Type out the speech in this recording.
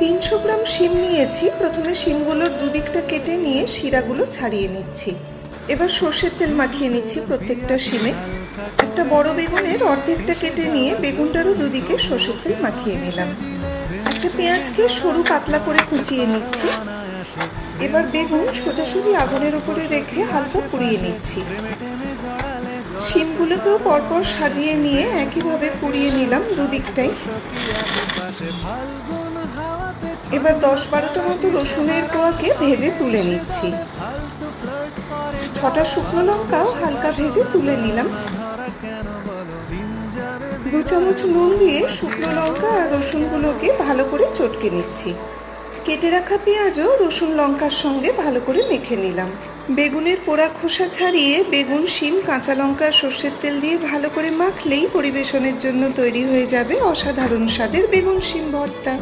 তিনশো গ্রাম শিম নিয়েছি। প্রথমে শিমগুলোর দুদিকটা কেটে নিয়ে শিরাগুলো ছাড়িয়ে নিচ্ছি। এবার সর্ষের তেল মাখিয়ে নিচ্ছি প্রত্যেকটা শিমে। একটা বড় বেগুনের অর্ধেকটা কেটে নিয়ে বেগুনটারও দুদিকে সর্ষের তেল মাখিয়ে নিলাম। একটা পেঁয়াজকে সরু পাতলা করে কুচিয়ে নিচ্ছি। এবার বেগুন সোজাসুজি আগুনের উপরে রেখে হালকা পুড়িয়ে নিচ্ছি। শিমগুলোকেও পরপর সাজিয়ে নিয়ে একইভাবে পুড়িয়ে নিলাম দুদিকটাই। এবার দশ বারোটা মতো রসুনের কোয়াকে ভেজে তুলে নিচ্ছি। ছটা শুকনো লঙ্কাও হালকা ভেজে তুলে নিলাম। দু চামচ নুন দিয়ে শুকনো লঙ্কা আর রসুনগুলোকে ভালো করে চটকে নিচ্ছি। কেটে রাখা পেঁয়াজও রসুন লঙ্কার সঙ্গে ভালো করে মেখে নিলাম। বেগুনের পোড়া খোসা ছাড়িয়ে বেগুন, শিম, কাঁচা লঙ্কা, সর্ষের তেল দিয়ে ভালো করে মাখলেই পরিবেশনের জন্য তৈরি হয়ে যাবে অসাধারণ স্বাদের বেগুন, শিম ভর্তা।